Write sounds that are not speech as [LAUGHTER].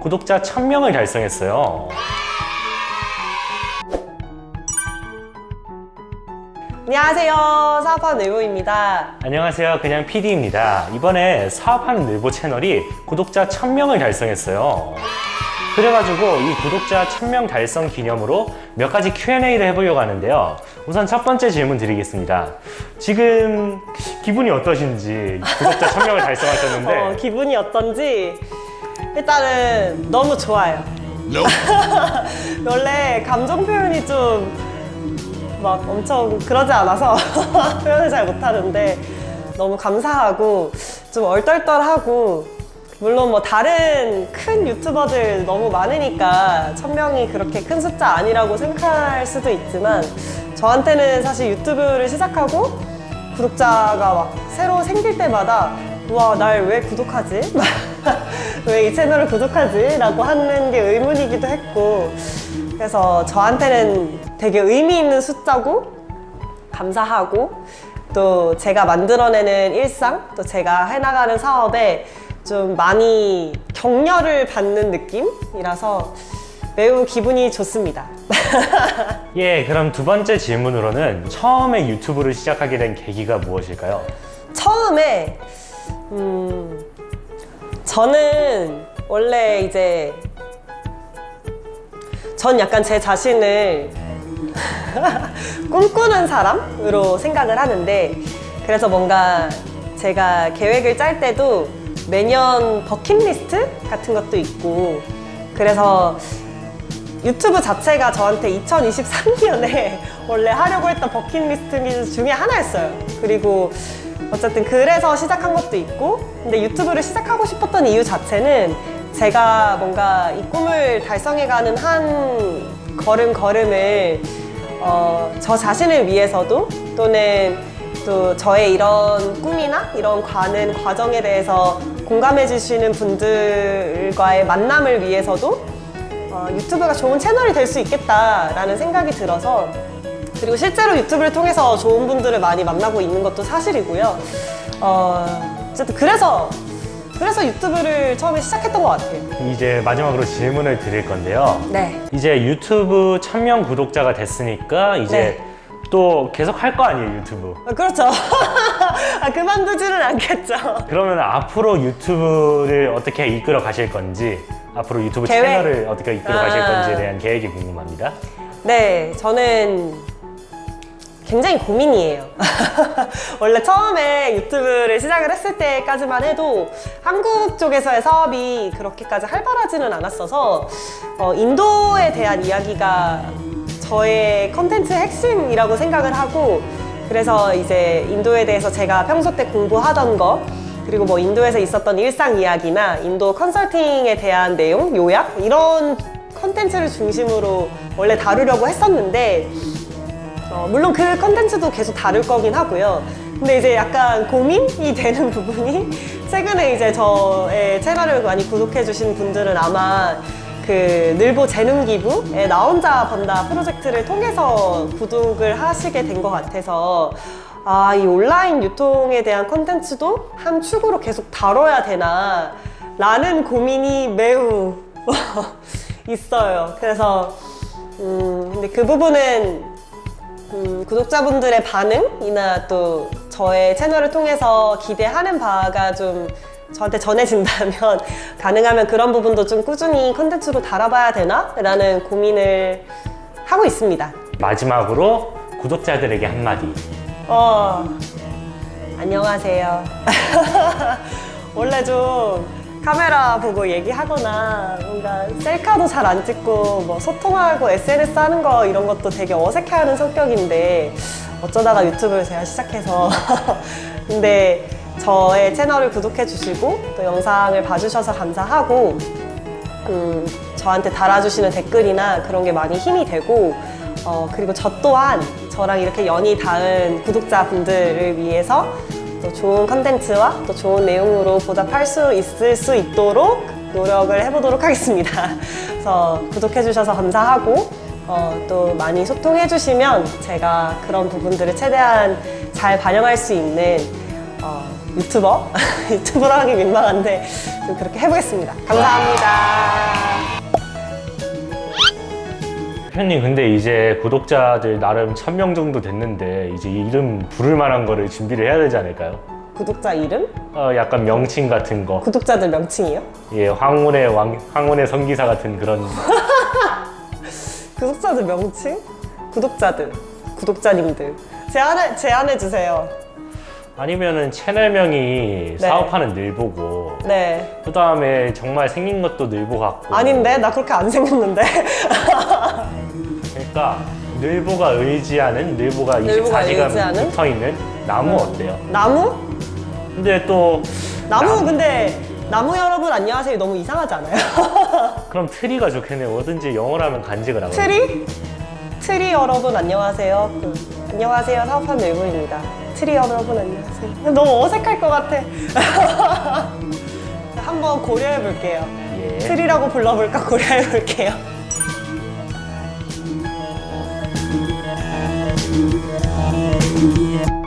구독자 1000명을 달성했어요. 안녕하세요. 사업하는 의보입니다. 안녕하세요. 그냥 PD입니다. 이번에 사업하는 늘보 채널이 구독자 1000명을 달성했어요. 그래가지고 이 구독자 1000명 달성 기념으로 몇 가지 Q&A를 해보려고 하는데요. 우선 첫 번째 질문 드리겠습니다. 지금 기분이 어떠신지 구독자 1000명을 달성하셨는데 [LAUGHS] 어, 기분이 어떤지 일단은 너무 좋아요. [LAUGHS] 원래 감정 표현이 좀 막 엄청 그러지 않아서 [LAUGHS] 표현을 잘 못하는데 너무 감사하고 좀 얼떨떨하고 물론 뭐 다른 큰 유튜버들 너무 많으니까 천 명이 그렇게 큰 숫자 아니라고 생각할 수도 있지만 저한테는 사실 유튜브를 시작하고 구독자가 막 새로 생길 때마다 우와 날 왜 구독하지? [LAUGHS] 왜 이 채널을 구독하지? 라고 하는 게 의문이기도 했고 그래서 저한테는 되게 의미 있는 숫자고 감사하고 또 제가 만들어내는 일상 또 제가 해나가는 사업에 좀 많이 격려를 받는 느낌이라서 매우 기분이 좋습니다. [LAUGHS] 예, 그럼 두 번째 질문으로는 처음에 유튜브를 시작하게 된 계기가 무엇일까요? 처음에 음 저는 원래 이제 전 약간 제 자신을 [LAUGHS] 꿈꾸는 사람으로 생각을 하는데 그래서 뭔가 제가 계획을 짤 때도 매년 버킷리스트 같은 것도 있고 그래서 유튜브 자체가 저한테 2023년에 [LAUGHS] 원래 하려고 했던 버킷리스트 중에 하나였어요. 그리고 어쨌든 그래서 시작한 것도 있고, 근데 유튜브를 시작하고 싶었던 이유 자체는 제가 뭔가 이 꿈을 달성해가는 한 걸음 걸음을 어, 저 자신을 위해서도 또는 또 저의 이런 꿈이나 이런 가는 과정에 대해서 공감해 주시는 분들과의 만남을 위해서도 어, 유튜브가 좋은 채널이 될 수 있겠다라는 생각이 들어서 그리고 실제로 유튜브를 통해서 좋은 분들을 많이 만나고 있는 것도 사실이고요. 어, 어쨌든 그래서 그래서 유튜브를 처음에 시작했던 것 같아요. 이제 마지막으로 질문을 드릴 건데요. 네. 이제 유튜브 1000명 구독자가 됐으니까 이제 네. 또 계속 할 거 아니에요, 유튜브. 어, 그렇죠. [LAUGHS] 아, 그만두지는 않겠죠. 그러면 앞으로 유튜브를 어떻게 이끌어 가실 건지, 앞으로 유튜브 계획? 채널을 어떻게 이끌어 가실 아. 건지에 대한 계획이 궁금합니다. 네, 저는 굉장히 고민이에요. [LAUGHS] 원래 처음에 유튜브를 시작을 했을 때까지만 해도 한국 쪽에서의 사업이 그렇게까지 활발하지는 않았어서 어, 인도에 대한 이야기가 저의 컨텐츠의 핵심이라고 생각을 하고 그래서 이제 인도에 대해서 제가 평소 때 공부하던 거 그리고 뭐 인도에서 있었던 일상 이야기나 인도 컨설팅에 대한 내용, 요약 이런 컨텐츠를 중심으로 원래 다루려고 했었는데 어, 물론 그 컨텐츠도 계속 다룰 거긴 하고요. 근데 이제 약간 고민이 [LAUGHS] 되는 부분이 최근에 이제 저의 채널을 많이 구독해 주신 분들은 아마 그 늘보 재능 기부에 나 혼자 번다 프로젝트를 통해서 구독을 하시게 된 것 같아서 아, 이 온라인 유통에 대한 컨텐츠도 한 축으로 계속 다뤄야 되나 라는 고민이 매우 [LAUGHS] 있어요. 그래서 음, 근데 그 부분은 음, 구독자분들의 반응이나 또 저의 채널을 통해서 기대하는 바가 좀 저한테 전해진다면 [LAUGHS] 가능하면 그런 부분도 좀 꾸준히 컨텐츠로 달아봐야 되나? 라는 고민을 하고 있습니다. 마지막으로 구독자들에게 한마디. 어, 안녕하세요. [LAUGHS] 원래 좀 카메라 보고 얘기하거나 뭔가 셀카도 잘 안 찍고 뭐 소통하고 SNS 하는 거 이런 것도 되게 어색해하는 성격인데 어쩌다가 유튜브를 제가 시작해서 [LAUGHS] 근데 저의 채널을 구독해 주시고 또 영상을 봐주셔서 감사하고 음, 저한테 달아주시는 댓글이나 그런 게 많이 힘이 되고 어, 그리고 저 또한 저랑 이렇게 연이 닿은 구독자분들을 위해서 또 좋은 컨텐츠와 또 좋은 내용으로 보답할 수 있을 수 있도록 노력을 해보도록 하겠습니다. 그래서 구독해주셔서 감사하고 어, 또 많이 소통해주시면 제가 그런 부분들을 최대한 잘 반영할 수 있는 어, 유튜버? [LAUGHS] 유튜버로 하기 민망한데 좀 그렇게 해보겠습니다. 감사합니다. 대표님 근데 이제 구독자들 나름 1000명 정도 됐는데 이제 이름 부를 만한 거를 준비를 해야 되지 않을까요? 구독자 이름? 어, 약간 명칭 같은 거. 구독자들 명칭이요? 예, 황혼의 왕, 황혼의 성기사 같은 그런. [LAUGHS] 구독자들 명칭? 구독자들, 구독자님들 제안해 제안해 주세요. 아니면은 채널명이 네. 사업하는 늘보고 네. 그 다음에 정말 생긴 것도 늘보 같고 아닌데 나 그렇게 안 생겼는데. [LAUGHS] 그러니까 늘보가 의지하는 늘보가 늘보가 24시간 의지하는? 붙어 있는 나무 어때요? 나무? 근데 또 나무 나무. 근데 나무 여러분 안녕하세요 너무 이상하지 않아요? [LAUGHS] 그럼 트리가 좋겠네요 뭐든지 영어로 하면 간직을 하거든요 트리? 트리 여러분 안녕하세요. 그, 안녕하세요 사업한 일부입니다. 트리 여러분 안녕하세요. 너무 어색할 것 같아. [LAUGHS] 한번 고려해 볼게요. 예. 트리라고 불러볼까 고려해 볼게요. Yeah.